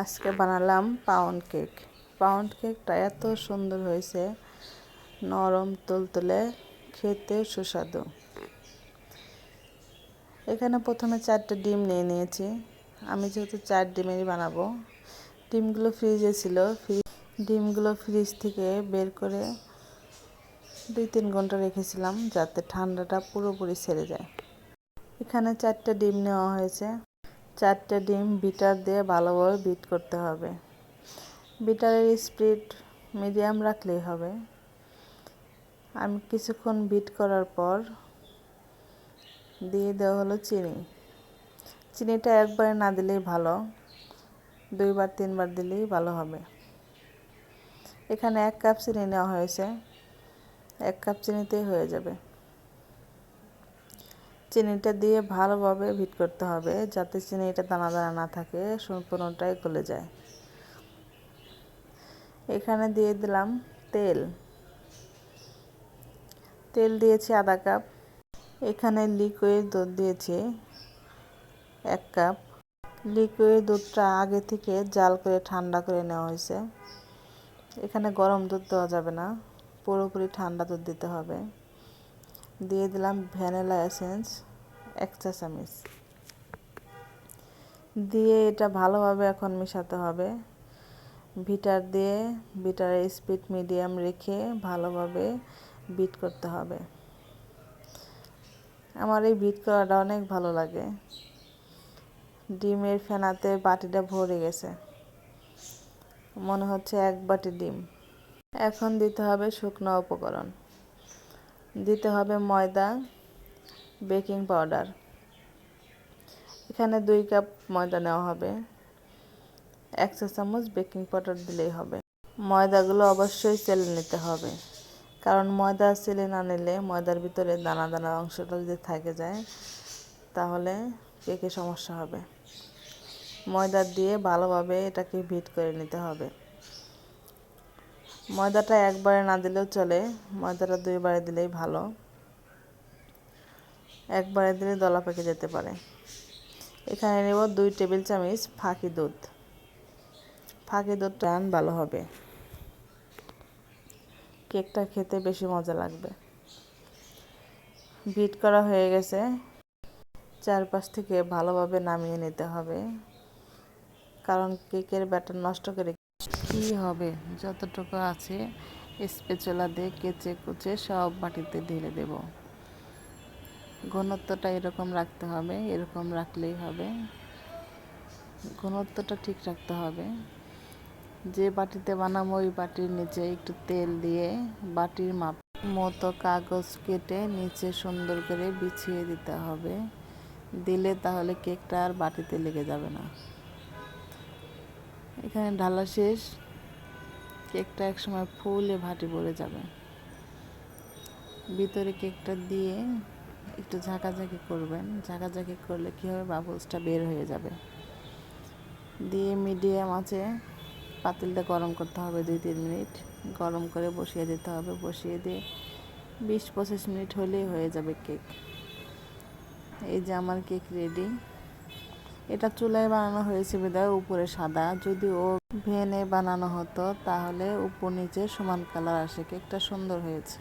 আজকে বানালাম pound cake pound কেকটা এত সুন্দর হয়েছে, নরম তুলতুলে খেতে সুস্বাদু। এখানে প্রথমে চারটে ডিম নিয়ে নিয়েছি। আমি যেহেতু চার ডিমেরই বানাবো, ডিমগুলো ফ্রিজে ছিল। ফ্রিজ ডিমগুলো ফ্রিজ থেকে বের করে দুই তিন ঘণ্টা রেখেছিলাম যাতে ঠান্ডাটা পুরোপুরি ছেড়ে যায়। এখানে চারটে ডিম নেওয়া হয়েছে। চারটে ডিম বিটার দিয়ে ভালোভাবে বিট করতে হবে। বিটারের স্পিড মিডিয়াম রাখলেই হবে। আমি কিছুক্ষণ বিট করার পর দিয়ে দেওয়া হলো চিনি। চিনিটা একবারে না দিলেই ভালো, দুইবার, তিনবার দিলেই ভালো হবে। এখানে এক কাপ চিনি নেওয়া হয়েছে, এক কাপ চিনিতেই হয়ে যাবে। চিনিটা দিয়ে ভালোভাবে ভিট করতে হবে যাতে চিনিটা দানা দানা না থাকে, সম্পূর্ণটাই গলে যায়। এখানে দিয়ে দিলাম তেল। তেল দিয়েছি আধা কাপ। এখানে লিকুইড দুধ দিয়েছি এক কাপ। লিকুইড দুধটা আগে থেকে জাল করে, ঠান্ডা করে নেওয়া হয়েছে। এখানে গরম দুধ দেওয়া যাবে না, পুরোপুরি ঠান্ডা দুধ দিতে হবে। দিয়ে দিলাম ভ্যানিলা এসেন্স এক চা চামচ। দিয়ে এটা ভালোভাবে এখন মেশাতে হবে। ভিটার দিয়ে ভিটারের স্পিড মিডিয়াম রেখে ভালোভাবে বিট করতে হবে। আমার এই বিট করাটা অনেক ভালো লাগে। ডিমের ফেনাতে বাটিটা ভরে গেছে। মনে হচ্ছে এক বাটি ডিম। এখন দিতে হবে শুকনো উপকরণ। দিতে হবে ময়দা, বেকিং পাউডার। এখানে দুই কাপ ময়দা নেওয়া হবে। এক চা চামচ বেকিং পাউডার দিলেই হবে। ময়দাগুলো অবশ্যই চেলে নিতে হবে। কারণ ময়দা চেলে না নিলে ময়দার ভিতরে দানা দানা অংশটা যদি থাকে যায়, তাহলে কেকে সমস্যা হবে। ময়দা দিয়ে ভালোভাবে এটাকে ভিট করে নিতে হবে। ময়দাটা একবারে না দিলেও চলে। ময়দাটা দুইবারে দিলেই ভালো। একবারে দিলে দলা পেকে যেতে পারে। এখানে নেব দুই টেবিল চামচ ফাঁকি দুধ। ফাঁকি দুধ টান ভালো হবে। কেকটা খেতে বেশি মজা লাগবে। বিট করা হয়ে গেছে। চারপাশ থেকে ভালোভাবে নামিয়ে নিতে হবে। কারণ কেকের ব্যাটার নষ্ট করে কি হবে। যতটুকু আছে স্পেচলা দিয়ে কেচে কুচে সব বাটিতে ঢেলে দেব। ঘনত্বটা এরকম রাখতে হবে, এরকম রাখলেই হবে। ঘনত্বটা ঠিক রাখতে হবে। যে বাটিতে বানাবো, ওই বাটির নিচে একটু তেল দিয়ে বাটির মাপ মতো কাগজ কেটে নিচে সুন্দর করে বিছিয়ে দিতে হবে। দিলে তাহলে কেকটা আর বাটিতে লেগে যাবে না। এখানে ঢালা শেষ। কেকটা একসময় ফুলে ভাটি পড়ে যাবে। ভিতরে কেকটা দিয়ে একটু ঝাঁকাঝাঁকি করবেন। ঝাঁকাঝাঁকি করলে কী হবে? বাবলসটা বের হয়ে যাবে। দিয়ে মিডিয়াম আছে, পাতিলটা গরম করতে হবে দুই তিন মিনিট। গরম করে বসিয়ে দিতে হবে। বসিয়ে দিয়ে বিশ পঁচিশ মিনিট হলেই হয়ে যাবে কেক। এই যে আমার কেক রেডি। এটা চুলায় বানানো হয়েছে বিদায় উপরে সাদা। যদি ও ভেনে বানানো হতো, তাহলে উপর নিচে সমান কালার আসে। কেকটা সুন্দর হয়েছে।